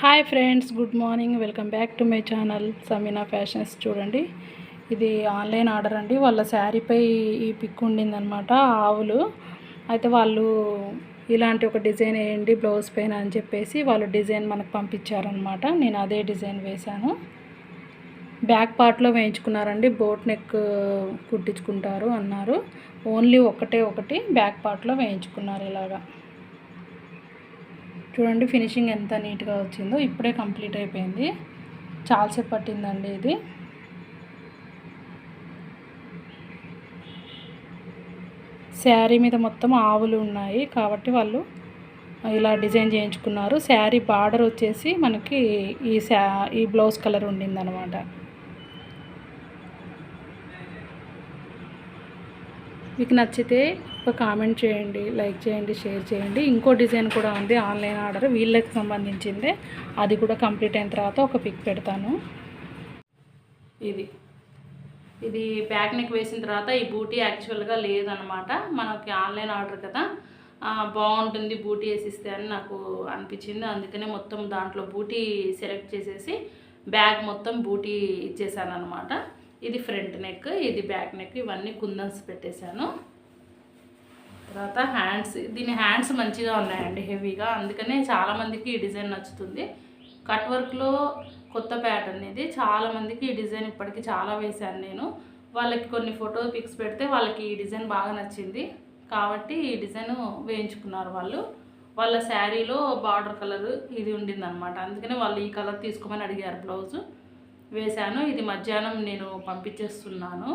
Hi friends good morning. Welcome back to my channel Sameena fashions చూడండి. ఇది online order అండి. వాళ్ళ శారీపై ఈ పిక్ ఉండిందనమాట ఆవులు. అయితే వాళ్ళు ఇలాంటి ఒక డిజైన్ వేయండి బ్లౌజ్ పైన అని చెప్పేసి వాళ్ళు డిజైన్ మనకు పంపించారనమాట నేను అదే డిజైన్ వేశాను. బ్యాక్ పార్ట్లో వేయించుకున్నారండి. బోట్ నెక్ కుట్టించుకుంటారు అన్నారు. ఓన్లీ ఒకటే ఒకటి బ్యాక్ పార్ట్లో వేయించుకున్నారు ఇలాగా. చూడండి ఫినిషింగ్ ఎంత నీట్గా వచ్చిందో ఇప్పుడే కంప్లీట్ అయిపోయింది. చాలాసేపు పట్టిందండి ఇది. శారీ మీద మొత్తం ఆవులు ఉన్నాయి కాబట్టి వాళ్ళు ఇలా డిజైన్ చేయించుకున్నారు. శారీ బార్డర్ వచ్చేసి మనకి ఈ శా ఈ బ్లౌజ్ కలర్ ఉండిందనమాట మీకు నచ్చితే ఒక కామెంట్ చేయండి లైక్ చేయండి షేర్ చేయండి. ఇంకో డిజైన్ కూడా ఉంది ఆన్లైన్ ఆర్డర్ వీళ్ళకి సంబంధించిందే. అది కూడా కంప్లీట్ అయిన తర్వాత ఒక పిక్ పెడతాను. ఇది. ఇది బ్యాక్ నెక్ వేసిన తర్వాత ఈ బూటీ యాక్చువల్గా లేదనమాట మనకి ఆన్లైన్ ఆర్డర్ కదా. బాగుంటుంది బూటీ వేసిస్తే అని నాకు అనిపించింది. అందుకనే మొత్తం దాంట్లో బూటీ సెలెక్ట్ చేసేసి బ్యాగ్ మొత్తం బూటీ ఇచ్చేసాను అనమాట ఇది ఫ్రంట్ నెక్ ఇది బ్యాక్ నెక్ ఇవన్నీ కుందన్స్ పెట్టేశాను. తర్వాత హ్యాండ్స్ దీని హ్యాండ్స్ మంచిగా ఉన్నాయండి హెవీగా అందుకనే చాలామందికి ఈ డిజైన్ నచ్చుతుంది. కట్ వర్క్లో కొత్త ప్యాటర్న్ ఇది. చాలామందికి ఈ డిజైన్ ఇప్పటికి చాలా వేశాను నేను. వాళ్ళకి కొన్ని ఫోటో పిక్స్ పెడితే వాళ్ళకి ఈ డిజైన్ బాగా నచ్చింది. కాబట్టి ఈ డిజైన్ వేయించుకున్నారు వాళ్ళు. వాళ్ళ శారీలో బార్డర్ కలర్ ఇది ఉండిందనమాట అందుకనే వాళ్ళు ఈ కలర్ తీసుకోమని అడిగారు బ్లౌజు వేశాను. ఇది మధ్యాహ్నం నేను పంపించేస్తున్నాను.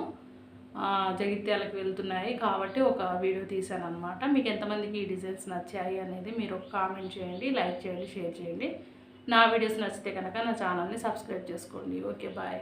జగిత్యాలకు వెళ్తున్నాయి కాబట్టి ఒక వీడియో తీశాను అనమాట మీకు ఎంతమందికి ఈ డిజైన్స్ నచ్చాయి అనేది మీరు ఒక కామెంట్ చేయండి లైక్ చేయండి షేర్ చేయండి. నా వీడియోస్ నచ్చితే కనుక నా ఛానల్ని సబ్స్క్రైబ్ చేసుకోండి. Okay bye.